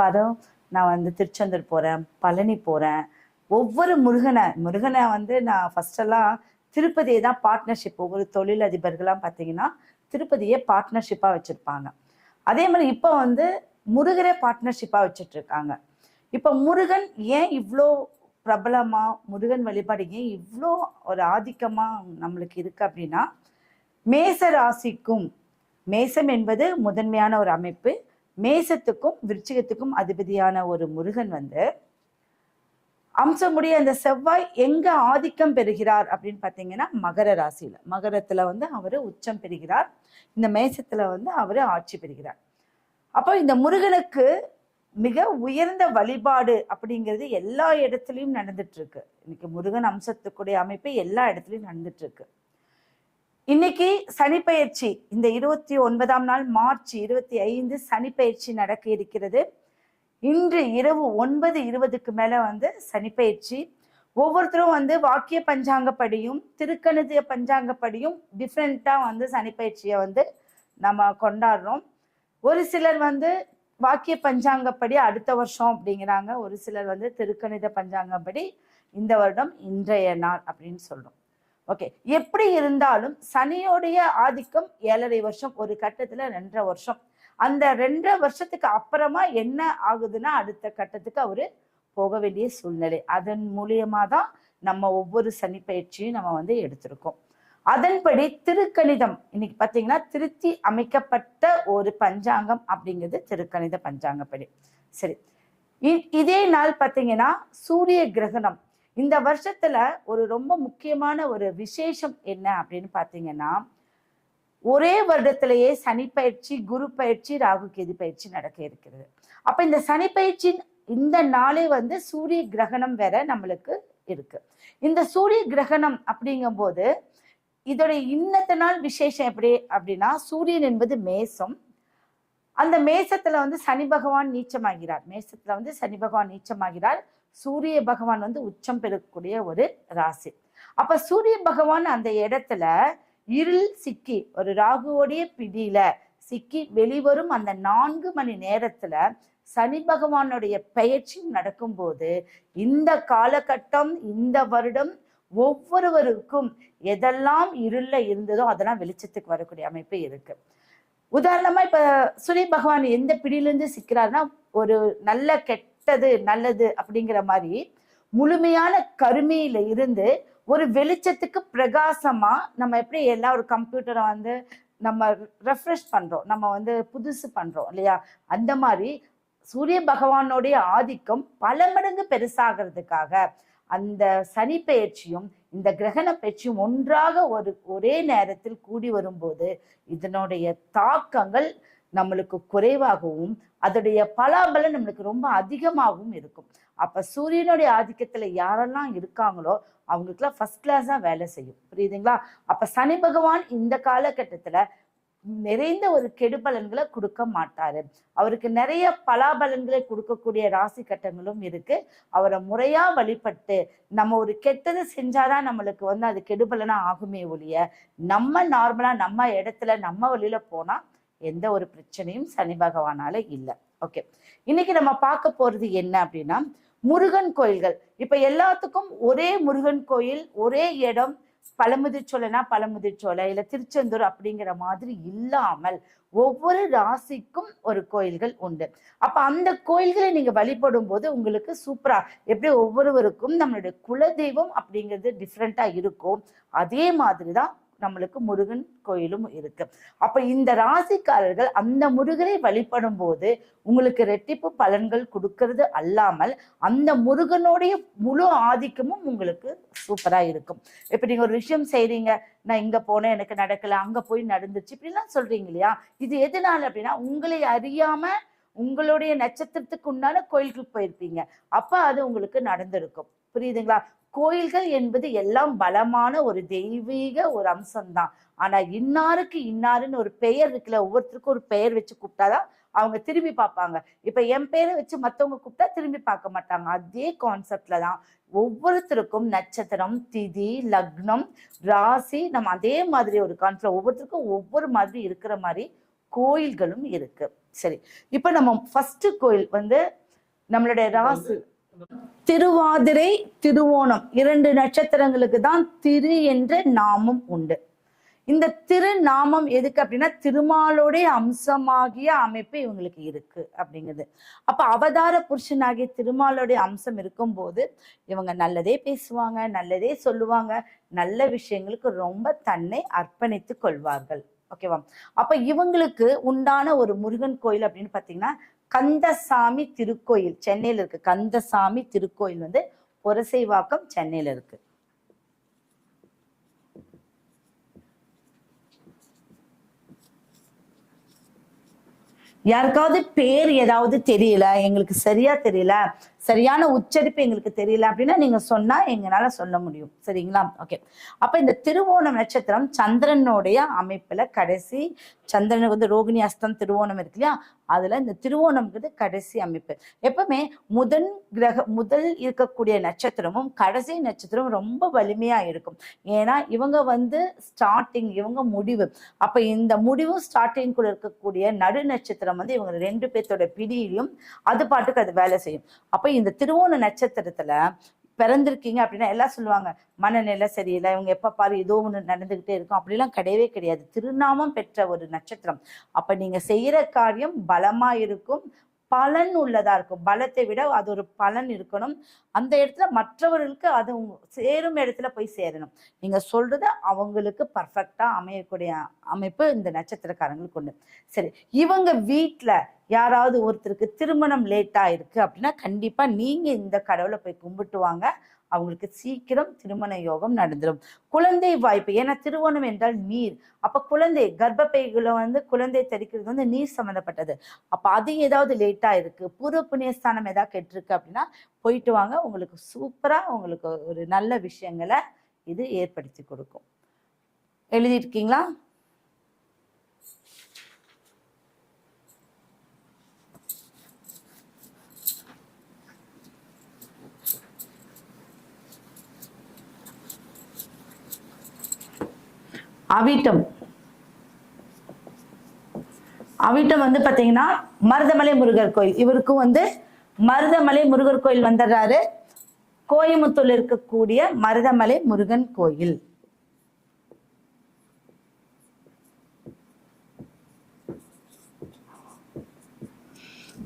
பாதம் நான் வந்து திருச்செந்தூர் போகிறேன் பழனி போகிறேன் ஒவ்வொரு முருகனை முருகனை வந்து நான் ஃபஸ்ட்டெல்லாம் திருப்பதியை தான் பார்ட்னர்ஷிப் ஒவ்வொரு தொழிலதிபர்கள்லாம் பார்த்தீங்கன்னா திருப்பதியே பார்ட்னர்ஷிப்பாக வச்சுருப்பாங்க. அதே மாதிரி இப்போ வந்து முருகரே பார்ட்னர்ஷிப்பாக வச்சுட்ருக்காங்க. இப்போ முருகன் ஏன் இவ்வளோ பிரபலமாக முருகன் வழிபாடு ஏன் இவ்வளோ ஒரு ஆதிக்கமாக நம்மளுக்கு இருக்குது அப்படின்னா மேச ராசிக்கும் மேசம் என்பது முதன்மையான ஒரு அமைப்பு மேசத்துக்கும் விருச்சிகத்துக்கும் அதிபதியான ஒரு முருகன் வந்து அம்சமுடைய அந்த செவ்வாய் எங்க ஆதிக்கம் பெறுகிறார் அப்படின்னு பார்த்தீங்கன்னா மகர ராசியில. மகரத்துல வந்து அவர் உச்சம் பெறுகிறார். இந்த மேசத்துல வந்து அவர் ஆட்சி பெறுகிறார். அப்போ இந்த முருகனுக்கு மிக உயர்ந்த வழிபாடு அப்படிங்கிறது எல்லா இடத்துலையும் நடந்துட்டு இருக்கு. இன்னைக்கு முருகன் அம்சத்துக்குடைய அமைப்பு எல்லா இடத்துலையும் நடந்துட்டு இருக்கு. இன்னைக்கு சனிப்பெயர்ச்சி இந்த இருபத்தி ஒன்பதாம் நாள் மார்ச் இருபத்தி ஐந்து சனிப்பெயர்ச்சி நடக்க இருக்கிறது. இன்று இரவு ஒன்பது இருபதுக்கு மேல வந்து சனிப்பெயர்ச்சி. ஒவ்வொருத்தரும் வந்து வாக்கிய பஞ்சாங்கப்படியும் திருக்கணிதிய பஞ்சாங்கப்படியும் டிஃப்ரெண்டா வந்து சனிப்பயிற்சியை வந்து நம்ம கொண்டாடுறோம். ஒரு சிலர் வந்து வாக்கிய பஞ்சாங்கப்படி அடுத்த வருஷம் அப்படிங்கிறாங்க. ஒரு சிலர் வந்து திருக்கணித பஞ்சாங்கப்படி இந்த வருடம் இன்றைய நாள் அப்படின்னு சொல்றோம். ஓகே எப்படி இருந்தாலும் சனியோடைய ஆதிக்கம் ஏழரை வருஷம் ஒரு கட்டத்துல ரெண்டரை வருஷம். அந்த ரெண்டரை வருஷத்துக்கு அப்புறமா என்ன ஆகுதுன்னா அடுத்த கட்டத்துக்கு அவரு போக வேண்டிய சூழ்நிலை. அதன் மூலியமா தான் நம்ம ஒவ்வொரு சனி பயிற்சியும் நம்ம வந்து எடுத்திருக்கோம். அதன்படி திருக்கணிதம். இன்னைக்கு பாத்தீங்கன்னா திருத்தி அமைக்கப்பட்ட ஒரு பஞ்சாங்கம் அப்படிங்கிறது திருக்கணித பஞ்சாங்கப்படி. சரி. இ- இதே நாள் பாத்தீங்கன்னா சூரிய கிரகணம். இந்த வருஷத்துல ஒரு ரொம்ப முக்கியமான ஒரு விசேஷம் என்ன அப்படின்னு பாத்தீங்கன்னா ஒரே வருடத்திலேயே சனி பயிற்சி குரு பயிற்சி ராகு கேது பயிற்சி நடக்க இருக்கிறது. அப்ப இந்த சனி பயிற்சி இந்த நாளே வந்து சூரிய கிரகணம் வேற நம்மளுக்கு இருக்கு. இந்த சூரிய கிரகணம் அப்படிங்கும்போது இதோட இன்னத்த நாள் விசேஷம் எப்படி அப்படின்னா சூரியன் என்பது மேசம். அந்த மேசத்துல வந்து சனி பகவான் நீச்சமாகிறார். மேசத்துல வந்து சனி பகவான் நீச்சமாகிறார். சூரிய பகவான் வந்து உச்சம் பெறக்கூடிய ஒரு ராசி. அப்ப சூரிய பகவான் அந்த இடத்துல இருள் சிக்கி ஒரு ராகுவோடைய பிடியில சிக்கி வெளிவரும் அந்த நான்கு மணி நேரத்துல சனி பகவானுடைய பெயர்ச்சி நடக்கும்போது இந்த காலகட்டம் இந்த வருடம் ஒவ்வொருவருக்கும் எதெல்லாம் இருள்ல இருந்ததோ அதெல்லாம் வெளிச்சத்துக்கு வரக்கூடிய அமைப்பு இருக்கு. உதாரணமா இப்ப சூரிய பகவான் எந்த பிடியிலிருந்து சிக்கிறாருன்னா ஒரு நல்ல கெட்டது நல்லது அப்படிங்கிற மாதிரி முழுமையான கருமையில இருந்து ஒரு வெளிச்சத்துக்கு பிரகாசமா நம்ம எப்படி எல்லா ஒரு கம்ப்யூட்டரை வந்து நம்ம ரெஃப்ரெஷ் பண்றோம். நம்ம வந்து புதுசு பண்றோம் இல்லையா? அந்த மாதிரி சூரிய பகவானுடைய ஆதிக்கம் பல மடங்கு பெருசாகிறதுக்காக அந்த சனி பெயர்ச்சியும் இந்த கிரகண பெயர்ச்சியும் ஒன்றாக ஒரு ஒரே நேரத்தில் கூடி வரும்போது இதனுடைய தாக்கங்கள் நம்மளுக்கு குறைவாகவும் அதோடைய பலாபலம் நம்மளுக்கு ரொம்ப அதிகமாகவும் இருக்கும். அப்ப சூரியனுடைய ஆதிக்கத்துல யாரெல்லாம் இருக்காங்களோ அவங்களுக்குலாம் ஃபர்ஸ்ட் கிளாஸா வேலை செய்யும். புரியுதுங்களா? அப்ப சனி பகவான் இந்த காலகட்டத்துல நிறைந்த ஒரு கெடுபலன்களை கொடுக்க மாட்டாரு. அவருக்கு நிறைய பலாபலன்களை கொடுக்கக்கூடிய ராசி கட்டங்களும் இருக்கு. அவரை முறையா வழிபட்டு நம்ம ஒரு கெட்டது செஞ்சாதான் நம்மளுக்கு வந்து அது கெடுபலனா ஆகுமே ஒழிய நம்ம நார்மலா நம்ம இடத்துல நம்ம வழியில போனா எந்த ஒரு பிரச்சனையும் சனி பகவானால இல்லை. ஓகே இன்னைக்கு நம்ம பார்க்க போறது என்ன அப்படின்னா முருகன் கோயில்கள். இப்ப எல்லாத்துக்கும் ஒரே முருகன் கோயில் ஒரே இடம் பழமுதிர்ச்சோலைனா பழமுதிர்ச்சோலை இல்ல திருச்செந்தூர் அப்படிங்கிற மாதிரி இல்லாமல் ஒவ்வொரு ராசிக்கும் ஒரு கோயில்கள் உண்டு. அப்ப அந்த கோயில்களை நீங்க வழிபடும் போது உங்களுக்கு சூப்பரா எப்படி ஒவ்வொருவருக்கும் நம்மளுடைய குலதெய்வம் அப்படிங்கிறது டிஃப்ரெண்டா இருக்கும். அதே மாதிரிதான் நம்மளுக்கு முருகன் கோயிலும் இருக்கு. அப்ப இந்த ராசிக்காரர்கள் அந்த முருகனை வழிபடும் போது உங்களுக்கு ரெட்டிப்பு பலன்கள் கொடுக்கறது அல்லாமல் அந்த முருகனுடைய முழு ஆதிக்கமும் உங்களுக்கு சூப்பரா இருக்கும். இப்ப நீங்க ஒரு விஷயம் செய்றீங்க நான் இங்க போனேன் எனக்கு நடக்கல அங்க போய் நடந்துச்சு இப்படிலாம் சொல்றீங்க இல்லையா? இது எதனால அப்படின்னா உங்களை அறியாம உங்களுடைய நட்சத்திரத்துக்கு உண்டான கோயிலுக்கு போயிருப்பீங்க. அப்ப அது உங்களுக்கு நடந்திருக்கும். புரியுதுங்களா? கோயில்கள் என்பது எல்லாம் பலமான ஒரு தெய்வீக ஒரு அம்சம்தான். ஆனா இன்னாருக்கு இன்னாருன்னு ஒரு பெயர் இருக்குல்ல ஒவ்வொருத்தருக்கும் ஒரு பெயர் வச்சு கூப்பிட்டாதான் அவங்க திரும்பி பார்ப்பாங்க. இப்ப என் பேரை வச்சு மத்தவங்க கூப்பிட்டா திரும்பி பார்க்க மாட்டாங்க. அதே கான்செப்ட்ல தான் ஒவ்வொருத்தருக்கும் நட்சத்திரம் திதி லக்னம் ராசி நம்ம அதே மாதிரி ஒரு கான்செப்ட் ஒவ்வொருத்தருக்கும் ஒவ்வொரு மாதிரி இருக்கிற மாதிரி கோயில்களும் இருக்கு. சரி இப்ப நம்ம ஃபர்ஸ்ட் கோயில் வந்து நம்மளுடைய ராசி திருவாதிரை திருவோணம் இரண்டு நட்சத்திரங்களுக்கு தான் திரு என்ற நாமம் உண்டு. இந்த திருநாமம் எதுக்கு அப்படின்னா திருமாலோடைய அம்சமாகிய அமைப்பு இவங்களுக்கு இருக்கு அப்படிங்கிறது. அப்ப அவதார புருஷனாகிய திருமாலுடைய அம்சம் இருக்கும்போது இவங்க நல்லதே பேசுவாங்க நல்லதே சொல்லுவாங்க நல்ல விஷயங்களுக்கு ரொம்ப தன்னை அர்ப்பணித்து கொள்வார்கள். ஓகேவா? அப்ப இவங்களுக்கு உண்டான ஒரு முருகன் கோயில் அப்படின்னு பாத்தீங்கன்னா கந்தசாமி திருக்கோயில் சென்னையில இருக்கு. கந்தசாமி திருக்கோயில் வந்து பொரசைவாக்கம் சென்னையில இருக்கு. யாருக்காவது பேர் ஏதாவது தெரியல? எங்களுக்கு சரியா தெரியல. சரியான உச்சரிப்பு எங்களுக்கு தெரியல அப்படின்னா நீங்க சொன்னா எங்களால சொல்ல முடியும். சரிங்களா? ஓகே அப்ப இந்த திருவோணம் நட்சத்திரம் சந்திரனுடைய அமைப்புல கடைசி சந்திரனுக்கு வந்து ரோகிணி அஸ்தம் திருவோணம் இருக்கு இல்லையா? அதுல இந்த திருவோணம்ங்கிறது கடைசி அமைப்பு. எப்பவுமே முதன் கிரக முதல் இருக்கக்கூடிய நட்சத்திரமும் கடைசி நட்சத்திரமும் ரொம்ப வலிமையா இருக்கும். ஏன்னா இவங்க வந்து ஸ்டார்டிங் இவங்க முடிவு. அப்ப இந்த முடிவும் ஸ்டார்டிங் கூட இருக்கக்கூடிய நடு நட்சத்திரம் வந்து இவங்க ரெண்டு பேர்த்தோட பிடியிலும் அது பாட்டுக்கு அது வேலை செய்யும். அப்ப இந்த திருவோண நட்சத்திரத்துல பிறந்திருக்கீங்க அப்படின்னா எல்லாம் சொல்லுவாங்க மனநிலை சரியில்லை இவங்க எப்ப பாரு ஏதோ ஒண்ணு நடந்துகிட்டே இருக்கும். அப்படிலாம் கிடையவே கிடையாது. திருநாமம் பெற்ற ஒரு நட்சத்திரம். அப்ப நீங்க செய்யற காரியம் பலமா இருக்கும் பலன் உள்ளதா இருக்கும். பலத்தை விட அது ஒரு பலன் இருக்கணும். அந்த இடத்துல மற்றவர்களுக்கு அது சேரும் இடத்துல போய் சேரணும். நீங்க சொல்றது அவங்களுக்கு பர்ஃபெக்டா அமையக்கூடிய அமைப்பு இந்த நட்சத்திரக்காரங்களுக்கு உண்டு. சரி இவங்க வீட்டில் யாராவது ஒருத்தருக்கு திருமணம் லேட்டா இருக்கு அப்படின்னா கண்டிப்பா நீங்க இந்த கடவுளை போய் கும்பிட்டு வாங்க அவங்களுக்கு சீக்கிரம் திருமண யோகம் நடந்துடும் குழந்தை வாய்ப்பு ஏன்னா திருவோணம் என்றால் நீர். அப்ப குழந்தை கர்ப்பப்பைகளை வந்து குழந்தை தெரிக்கிறது வந்து நீர் சம்மந்தப்பட்டது அப்ப அது ஏதாவது லேட்டா இருக்கு பூர்வ புண்ணியஸ்தானம் ஏதாவது கெட்டிருக்கு அப்படின்னா போயிட்டு வாங்க. உங்களுக்கு சூப்பரா உங்களுக்கு ஒரு நல்ல விஷயங்களை இது ஏற்படுத்தி கொடுக்கும். எழுதியிருக்கீங்களா? அவிட்டம். அவிட்டம் வந்து பார்த்தீங்கன்னா மருதமலை முருகர் கோயில். இவருக்கும் வந்து மருதமலை முருகர் கோயில் வந்துடுறாரு. கோயம்புத்தூர்ல இருக்கக்கூடிய மருதமலை முருகன் கோயில்.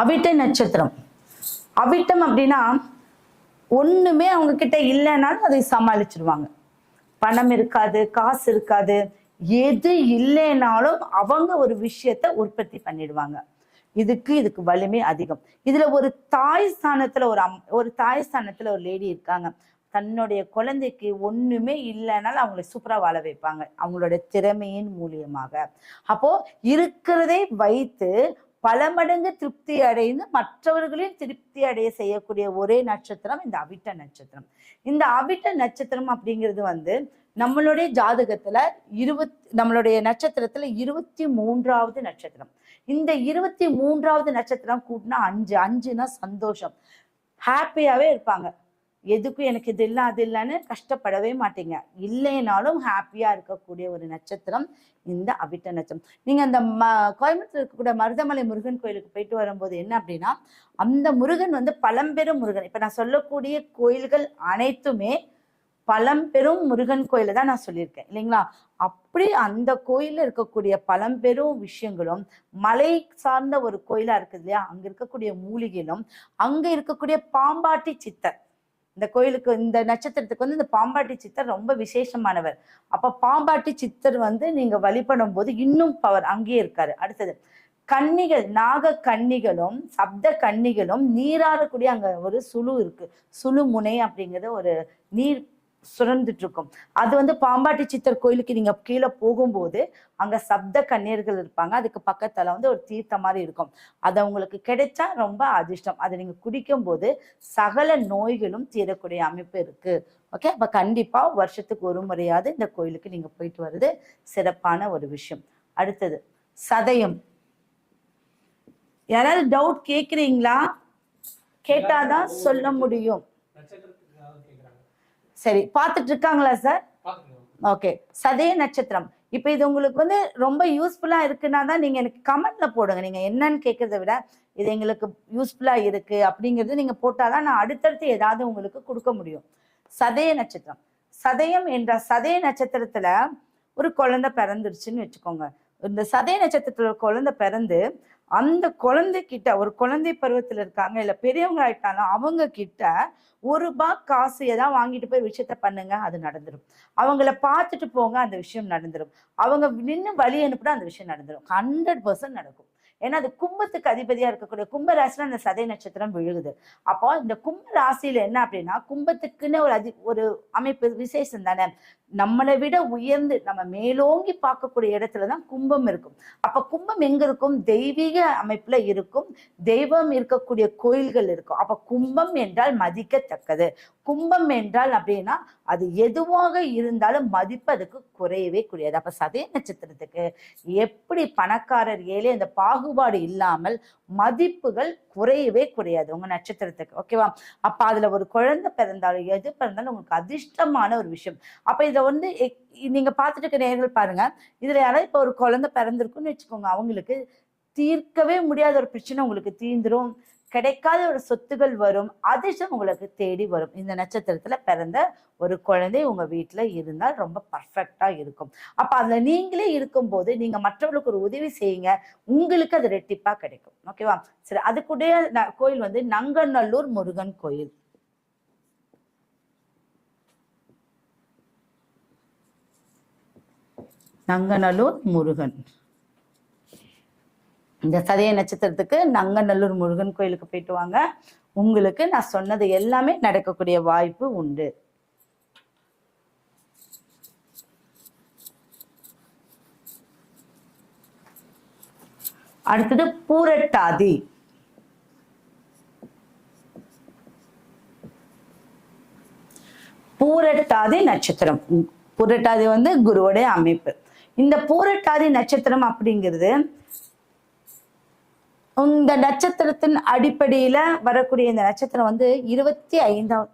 அவிட்ட நட்சத்திரம். அவிட்டம் அப்படின்னா ஒண்ணுமே அவங்க கிட்ட இல்லைனாலும் அதை சமாளிச்சிருவாங்க. பணம் இருக்காது காசு இருக்காது. எது இல்லைனாலும் அவங்க ஒரு விஷயத்த உற்பத்தி பண்ணிடுவாங்க. இதுக்கு இதுக்கு வலிமை அதிகம். இதுல ஒரு தாய் ஸ்தானத்துல ஒரு அம் ஒரு தாய் ஸ்தானத்துல ஒரு லேடி இருக்காங்க. தன்னுடைய குழந்தைக்கு ஒண்ணுமே இல்லைனாலும் அவங்களை சூப்பரா வாழ வைப்பாங்க. அவங்களோட திறமையின் மூலியமாக. அப்போ இருக்கிறதை வைத்து பல மடங்கு திருப்தி அடைந்து மற்றவர்களையும் திருப்தி அடைய செய்யக்கூடிய ஒரே நட்சத்திரம் இந்த அவிட்ட நட்சத்திரம். இந்த அவிட்ட நட்சத்திரம் அப்படிங்கிறது வந்து நம்மளுடைய ஜாதகத்துல இருபத் நம்மளுடைய நட்சத்திரத்துல இருபத்தி மூன்றாவது நட்சத்திரம். இந்த இருபத்தி மூன்றாவது நட்சத்திரம் கூட்டினா அஞ்சு அஞ்சுனா சந்தோஷம். ஹாப்பியாவே இருப்பாங்க. எதுக்கும் எனக்கு இது இல்லை அது இல்லைன்னு கஷ்டப்படவே மாட்டீங்க. இல்லைனாலும் ஹாப்பியாக இருக்கக்கூடிய ஒரு நட்சத்திரம் இந்த அவிட்ட நட்சத்திரம். நீங்கள் அந்த ம கோயம்புத்தூர் இருக்கக்கூடிய மருதமலை முருகன் கோயிலுக்கு போயிட்டு வரும்போது என்ன அப்படின்னா அந்த முருகன் வந்து பழம்பெரும் முருகன். இப்போ நான் சொல்லக்கூடிய கோயில்கள் அனைத்துமே பழம்பெரும் முருகன் கோயிலை தான் நான் சொல்லியிருக்கேன். இல்லைங்களா? அப்படி அந்த கோயிலில் இருக்கக்கூடிய பழம்பெரும் விஷயங்களும் மலை சார்ந்த ஒரு கோயிலாக இருக்குது இல்லையா? அங்கே இருக்கக்கூடிய மூலிகைகளும் அங்கே இருக்கக்கூடிய பாம்பாட்டி சித்தர். இந்த கோயிலுக்கு இந்த நட்சத்திரத்துக்கு வந்து இந்த பாம்பாட்டி சித்தர் ரொம்ப விசேஷமானவர். அப்ப பாம்பாட்டி சித்தர் வந்து நீங்க வழிபடும் போது இன்னும் பவர் அங்கேயே இருக்காரு. அடுத்தது கன்னிகள் நாக கன்னிகளும் சப்த கன்னிகளும் நீராடக்கூடிய அங்க ஒரு சுழு இருக்கு. சுழு முனை அப்படிங்கிறது ஒரு நீர் சுரந்துட்டு இருக்கும் அது வந்து பாம்பாட்டி சித்தர் கோயிலுக்கு நீங்க கீழே போகும்போது அங்க சப்த கண்ணீர்கள் இருப்பாங்க. அதுக்கு பக்கத்துல வந்து ஒரு தீர்த்தம் மாதிரி இருக்கும். அது உங்களுக்கு கிடைச்சா ரொம்ப அதிர்ஷ்டம். அதை நீங்க குடிக்கும் போது சகல நோய்களும் தீரக்கூடிய அமைப்பு இருக்கு. ஓகே அப்ப கண்டிப்பா வருஷத்துக்கு ஒரு முறையாவது இந்த கோயிலுக்கு நீங்க போயிட்டு வர்றது சிறப்பான ஒரு விஷயம். அடுத்தது சதயம். யாராவது டவுட் கேக்குறீங்களா? கேட்டாதான் சொல்ல முடியும். சரி பார்த்துட்டு இருக்காங்களா சார் ஓகே சதய நட்சத்திரம். இப்போ இது உங்களுக்கு வந்து ரொம்ப யூஸ்ஃபுல்லா இருக்குன்னா தான் நீங்க எனக்கு கமெண்ட்ல போடுங்க. நீங்க என்னன்னு கேட்கறத விட இது எங்களுக்கு யூஸ்ஃபுல்லா இருக்கு அப்படிங்கிறது நீங்க போட்டாதான் நான் அடுத்தடுத்து ஏதாவது உங்களுக்கு கொடுக்க முடியும். சதய நட்சத்திரம். சதயம் என்ற சதய நட்சத்திரத்துல ஒரு குழந்தை பிறந்துருச்சுன்னு வச்சுக்கோங்க. இந்த சதய நட்சத்திரத்துல ஒரு குழந்தை பிறந்து அந்த குழந்தை கிட்ட ஒரு குழந்தை பருவத்தில் இருக்காங்க இல்லை பெரியவங்க ஆயிட்டாலும் அவங்க கிட்ட ஒரு ரூபாய் காசு ஏதாவது வாங்கிட்டு போய் விஷயத்த பண்ணுங்க அது நடந்துடும் அவங்கள பார்த்துட்டு போங்க அந்த விஷயம் நடந்துடும் அவங்க நின்று வழி அனுப்புனா அந்த விஷயம் நடந்துடும் ஹண்ட்ரட் பர்சன்ட் நடக்கும். ஏன்னா அது கும்பத்துக்கு அதிபதியா இருக்கக்கூடிய கும்ப ராசியில அந்த சதை நட்சத்திரம் விழுகுது. அப்போ இந்த கும்ப ராசியில என்ன அப்படின்னா கும்பத்துக்குன்னு ஒரு அதி ஒரு அமைப்பு விசேஷம் தானே. நம்மளை விட உயர்ந்து நம்ம மேலோங்கி பார்க்கக்கூடிய இடத்துல தான் கும்பம் இருக்கும். அப்ப கும்பம் எங்க இருக்கும்? தெய்வீக அமைப்புல இருக்கும். தெய்வம் இருக்கக்கூடிய கோயில்கள் இருக்கும். அப்ப கும்பம் என்றால் மதிக்கத்தக்கது. கும்பம் என்றால் அப்படின்னா அது எதுவாக இருந்தாலும் மதிப்பு அதுக்கு குறையவே குறையாது. அப்ப சதய நட்சத்திரத்துக்கு எப்படி பணக்காரர் ஏழை அந்த பாகுபாடு இல்லாமல் மதிப்புகள் குறையவே குறையாது உங்க நட்சத்திரத்துக்கு. ஓகேவா? அப்ப அதுல ஒரு குழந்தை பிறந்தாலும் எது பிறந்தாலும் உங்களுக்கு அதிர்ஷ்டமான ஒரு விஷயம். அப்ப இதை வந்து எக்- நீங்க பார்த்துட்டு இருக்க நேர்கள் பாருங்க. இதுல யாராவது இப்ப ஒரு குழந்தை பிறந்திருக்குன்னு வச்சுக்கோங்க. அவங்களுக்கு தீர்க்கவே முடியாத ஒரு பிரச்சனை உங்களுக்கு தீந்துரும் கிடைக்காத ஒரு சொத்துகள் வரும். அதிர்ஷ்டம் உங்களுக்கு தேடி வரும். இந்த நட்சத்திரத்துல பிறந்த ஒரு குழந்தை உங்க வீட்டுல இருந்தால் ரொம்ப பர்ஃபெக்டா இருக்கும். அப்ப அதுல நீங்களே இருக்கும்போது நீங்க மற்றவர்களுக்கு ஒரு உதவி செய்யுங்க. உங்களுக்கு அது ரெட்டிப்பா கிடைக்கும். ஓகேவா? சரி அதுக்குடைய ந- கோயில் வந்து நங்கநல்லூர் முருகன் கோயில். நங்கநல்லூர் முருகன். இந்த சதய நட்சத்திரத்துக்கு நங்கநல்லூர் முருகன் கோயிலுக்கு போயிட்டு வாங்க. உங்களுக்கு நான் சொன்னது எல்லாமே நடக்கக்கூடிய வாய்ப்பு உண்டு. அடுத்தது பூரட்டாதி. பூரட்டாதி நட்சத்திரம். உம், பூரட்டாதி வந்து குருவுடைய அமைப்பு. இந்த பூரட்டாதி நட்சத்திரம் அப்படிங்கிறது இந்த நட்சத்திரத்தின் அடிப்படையில வரக்கூடிய இந்த நட்சத்திரம் வந்து இருபத்தி ஐந்தாம்